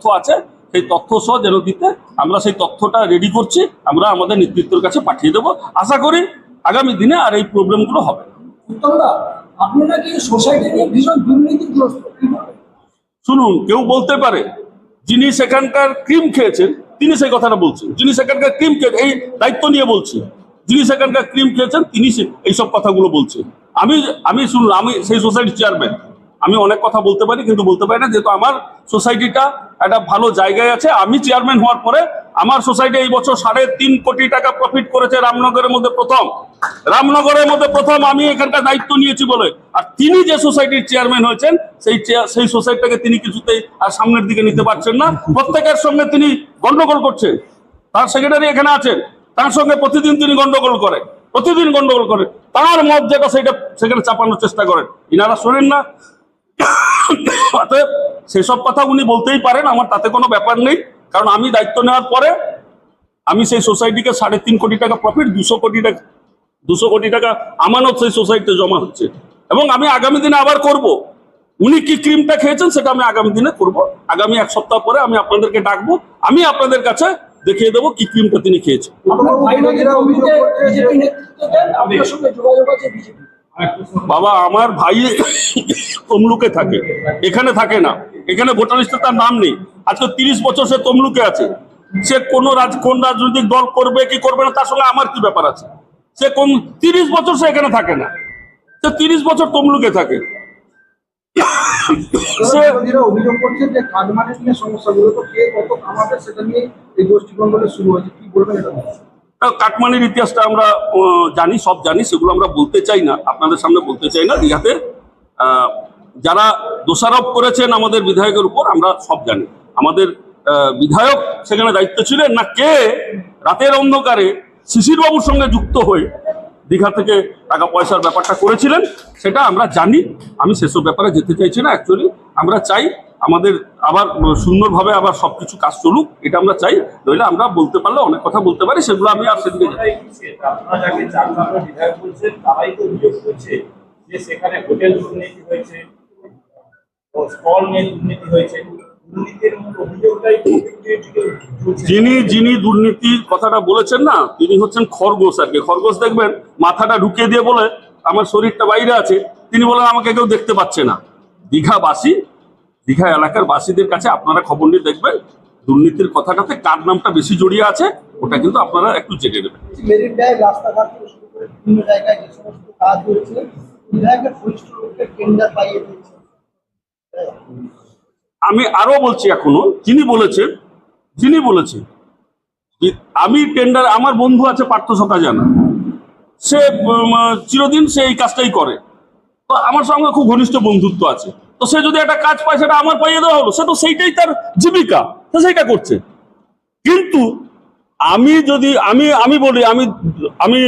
তথ্য আছে সেই তথ্য সহ যেন দিতে আমরা সেই তথ্যটা রেডি করছি আমরা আমাদের নেতৃত্বের কাছে পাঠিয়ে দেবো। আশা করি আগামী দিনে আর এই প্রবলেমগুলো হবে না। আপনি নাকি সোসাইটি নিয়ে ভীষণ দুর্নীতিগ্রস্ত কি শুনুন কেউ বলতে পারে যিনি সেখানকার ক্রিম খেয়েছেন তিনি সেই কথাটা বলছেন। যিনি সেখানকার ক্রিম খেয়ে এই দায়িত্ব নিয়ে বলছি যিনি সেখানকার ক্রিম খেয়েছেন তিনি এইসব কথাগুলো বলছেন। আমি আমি শুনুন আমি সেই সোসাইটির চেয়ারম্যান আমি অনেক কথা বলতে পারি কিন্তু বলতে পারি না যেহেতু আমার সোসাইটিটা একটা ভালো জায়গায় আছে। আমি চেয়ারম্যান হওয়ার পরে আমার সোসাইটি এই বছর সাড়ে তিন কোটি টাকা প্রফিট করেছে রামনগরের মধ্যে প্রথম। রামনগরের মধ্যে প্রথম আমি এখানকার দায়িত্ব নিয়েছি বলে। আর তিনি যে সোসাইটির চেয়ারম্যান হয়েছেন, সেই সেই সোসাইটিটাকে তিনি কিছুতেই আর সামনের দিকে নিতে পারছেন না। প্রত্যেকের সঙ্গে তিনি গন্ডগোল করছেন। তার সেক্রেটারি এখানে আছেন। তার সঙ্গে প্রতিদিন তিনি গন্ডগোল করেন। প্রতিদিন গন্ডগোল করেন। তার মত যেটা, সেটা সেখানে চাপানোর চেষ্টা করেন। ইনারা শোনেন না। অতএব সেসব কথা উনি বলতেই পারেন আমার তাতে কোনো ব্যাপার নেই। কারণ আমি দায়িত্ব নেওয়ার পরে আমি সেই সোসাইটিকে সাড়ে তিন কোটি টাকা প্রফিট দুশো কোটি টাকা দুশো কোটি টাকা আমানত সেই সোসাইটিতে জমা হচ্ছে। এবং আমি আগামী দিনে আবার করব। উনি কি ক্রিমটা খেয়েছেন সেটা আমি আগামী দিনে করব। আগামী এক সপ্তাহ পরে আমি আপনাদেরকে ডাকবো। আমি আপনাদের কাছে দেখিয়ে দেবো কি ক্রিমটা তিনি খেয়েছেন। বাবা, আমার ভাই তমলুকে থাকে। এখানে থাকে না। এখানে ভোটার লিস্টে তার নাম নেই। আজকে তিরিশ বছর সে তমলুকে আছে। সে কোন রাজ, কোন রাজনৈতিক দল করবে, কি করবে না, তার সঙ্গে আমার কি ব্যাপার আছে? সে কোন, তিরিশ বছর সে এখানে থাকে না। সে তিরিশ বছর তমলুকে থাকে। সমস্যাগুলো কে কত কামাবে সেটা নিয়ে এই গোষ্ঠী শুরু হয়েছে। কি বলবেন এটা কাটমানির ইতিহাসটা আমরা জানি, সব জানি, সেগুলো আমরা বলতে চাই না, আপনাদের সামনে বলতে চাই না, দীঘাতে। যারা দোষারোপ করেছেন আমাদের বিধায়কের উপর, আমরা সব জানি। আমাদের বিধায়ক সেখানে দায়িত্ব ছিলেন না, কে? রাতের অন্ধকারে শিশির বাবুর সঙ্গে যুক্ত হয়ে দীঘা থেকে টাকা পয়সার ব্যাপারটা করেছিলেন, সেটা আমরা জানি। আমি সেসব ব্যাপারে যেতে চাইছি না অ্যাকচুয়ালি আমরা চাই আমাদের আবার সুন্দরভাবে আবার সবকিছু কাজ চলুক এটা আমরা চাই। নইলে আমরা বলতে পারলে অনেক কথা বলতে পারি সেগুলো আমি আর সেদিকে সেখানে হোটেল দুর্নীতি হয়েছে স্টল নিয়ে দুর্নীতি হয়েছে। দুর্নীতির। যিনি যিনি দুর্নীতি কথাটা বলেছেন না তিনি হচ্ছেন খরগোশ আর কি। খরগোশ দেখবেন মাথাটা ঢুকিয়ে দিয়ে বলে আমার শরীরটা বাইরে আছে। তিনি বলেন আমাকে কেউ দেখতে পাচ্ছে না। দীঘাবাসী দীঘা এলাকার বাসীদের কাছে আপনারা খবর নিয়ে দেখবেন দুর্নীতির কথাটাতে কার নামটা বেশি জড়িয়ে আছে ওটা কিন্তু আপনারা একটু জেনে নেবেন। মেরিন ড্রাইভ রাস্তাঘাট শুরু করে বিভিন্ন জায়গায় যে সমস্ত কাজ হয়েছে বিধায়কের ঘনিষ্ঠ লোককে টেন্ডার পাইয়ে দিয়েছে। আমি আরও বলছি এখনও যিনি বলেছেন যিনি বলেছেন আমি টেন্ডার আমার বন্ধু আছে পার্থ সকা জানা সে চিরদিন সে এই কাজটাই করে। তো আমার সঙ্গে খুব ঘনিষ্ঠ বন্ধুত্ব আছে। তো সে যদি একটা কাজ পায়, সেটা আমার পাইয়ে দেওয়া হলো। সে তো সেইটাই তার জীবিকা। সে সেইটা করছে। কিন্তু আমি যদি, আমি আমি বলি, আমি আমি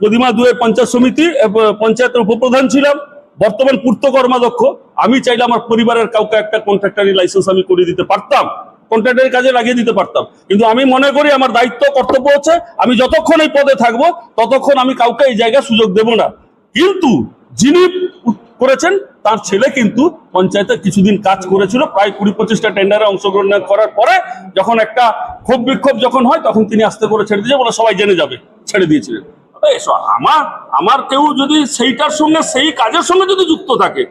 প্রতিমা দুয়ের পঞ্চায়েত সমিতি পঞ্চায়েতের উপপ্রধান ছিলাম, বর্তমান পূর্ত কর্মাধ্যক্ষ আমি চাইলে আমার পরিবারের কাউকে একটা কন্ট্রাক্টারি লাইসেন্স আমি করে দিতে পারতাম। কন্ট্রাক্টারি কাজে লাগিয়ে দিতে পারতাম। কিন্তু আমি মনে করি আমার দায়িত্ব, কর্তব্য হচ্ছে, আমি যতক্ষণ এই পদে থাকব, ততক্ষণ আমি কাউকে এই জায়গায় সুযোগ দেব না। কিন্তু যিনি করেছেন, তার ছেলে কিন্তু পঞ্চায়েতে কিছুদিন কাজ করেছিল, প্রায় কুড়ি পঁচিশটা টেন্ডারে অংশগ্রহণ করার পরে যখন একটা ক্ষোভ বিক্ষোভ যখন হয়, তখন তিনি আস্তে করে ছেড়ে দিয়েছে, বলে সবাই জেনে যাবে, ছেড়ে দিয়েছিলেন। আমার আমার কেউ যদি সেইটার সঙ্গে, সেই কাজের সঙ্গে যদি যুক্ত থাকে,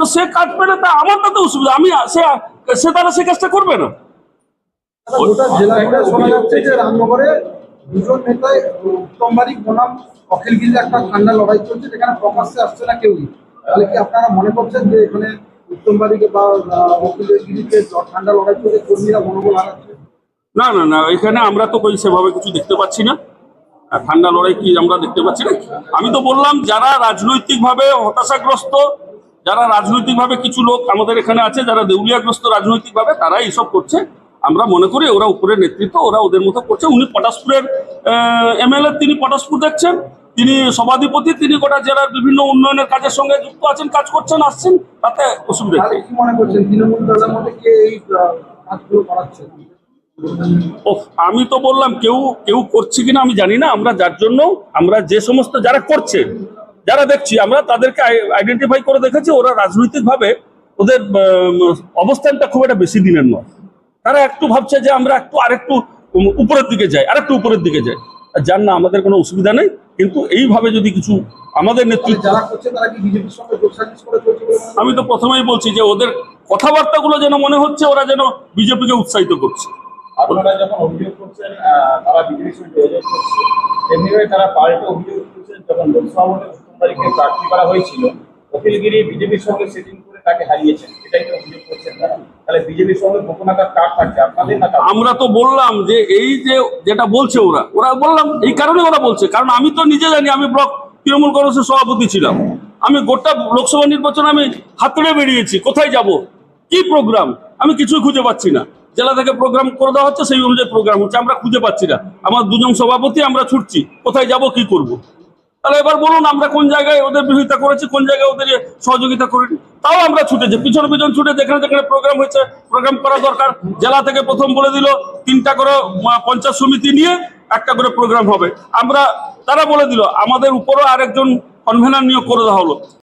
তো সে কাজ পেলে তা আমার তাতে অসুবিধা, আমি সে সে তারা সে কাজটা করবে না। দুজন নেতায় বনাম অখিল একটা ঠান্ডা লড়াই চলছে, যেখানে প্রকাশ্যে আসছে না কেউই। তাহলে কি আপনারা মনে করছেন যে এখানে উত্তম বাড়িকে বা আহ, অখিল গিরিকে ঠান্ডা লড়াই চলছে কর্মীরা মনোবল হারাচ্ছে? না না না এখানে আমরা তো কই সেভাবে কিছু দেখতে পাচ্ছি না। ঠান্ডা লড়াই কি আমরা দেখতে পাচ্ছি না? আমি তো বললাম যারা রাজনৈতিকভাবে হতাশাগ্রস্ত যারা রাজনৈতিকভাবে কিছু লোক আমাদের এখানে আছে যারা দেউলিয়াগ্রস্ত রাজনৈতিকভাবে তারা এইসব করছে। আমরা মনে করি ওরা উপরের নেতৃত্ব ওরা ওদের মতো করছে। উনি পটাশপুরের এমএলএ তিনি পটাশপুর দেখছেন। তিনি সভাধিপতি তিনি গোটা জেলার বিভিন্ন উন্নয়নের কাজের সঙ্গে যুক্ত আছেন কাজ করছেন আসছেন তাতে অসুবিধা কি মনে করছেন তৃণমূল দলের মধ্যে কে এই কাজগুলো করাচ্ছে? ও আমি তো বললাম কেউ কেউ করছে কিনা আমি জানি না আমরা যার জন্য আমরা যে সমস্ত যারা করছে যারা দেখছি আমরা তাদেরকে আইডেন্টিফাই করে দেখেছি ওরা রাজনৈতিকভাবে ওদের অবস্থানটা খুব একটা বেশি দিনের নয়। তারা একটু ভাবছে যে আমরা একটু আরেকটু উপরের দিকে যাই আরেকটু উপরের দিকে যাই। যার না আমাদের কোনো অসুবিধা নেই কিন্তু এইভাবে যদি কিছু আমাদের নেতৃত্ব? আমি তো প্রথমেই বলছি যে ওদের কথাবার্তাগুলো যেন মনে হচ্ছে ওরা যেন বিজেপিকে উৎসাহিত করছে আপনারা যখন অভিযোগ করছেন তারা বিজেপির সঙ্গে যোগাযোগ করছে তেমনিভাবে তারা পাল্টে অভিযোগ করছেন যখন লোকসভা ভোটে তারিখে প্রার্থী করা হয়েছিল অখিলগিরি বিজেপির সঙ্গে সেটিং করে তাকে হারিয়েছেন এটাই তো অভিযোগ করছেন তারা আমরা তো বললাম যে এই যে যেটা বলছে ওরা ওরা বললাম এই কারণে ওরা বলছে, কারণ আমি তো নিজে জানি আমি ব্লক তৃণমূল কংগ্রেসের সভাপতি ছিলাম। আমি গোটা লোকসভা নির্বাচনে আমি হাতড়ে বেরিয়েছি, কোথায় যাব? কি প্রোগ্রাম আমি কিছুই খুঁজে পাচ্ছি না। জেলা থেকে প্রোগ্রাম করে দেওয়া হচ্ছে, সেই অনুযায়ী প্রোগ্রাম হচ্ছে, আমরা খুঁজে পাচ্ছি না। আমার দুজন সভাপতি, আমরা ছুটছি, কোথায় যাব, কি করব? তাহলে এবার বলুন আমরা কোন জায়গায় ওদের বিরোধিতা করেছি, কোন জায়গায় ওদের সহযোগিতা করিনি। তাও আমরা ছুটেছি, পিছনে পিছন ছুটে যেখানে যেখানে প্রোগ্রাম হয়েছে প্রোগ্রাম করা দরকার। জেলা থেকে প্রথম বলে দিল, তিনটা করে পঞ্চায়েত সমিতি নিয়ে একটা করে প্রোগ্রাম হবে। আমরা, তারা বলে দিল, আমাদের উপরও আরেকজন কনভেনার নিয়োগ করে দেওয়া হলো।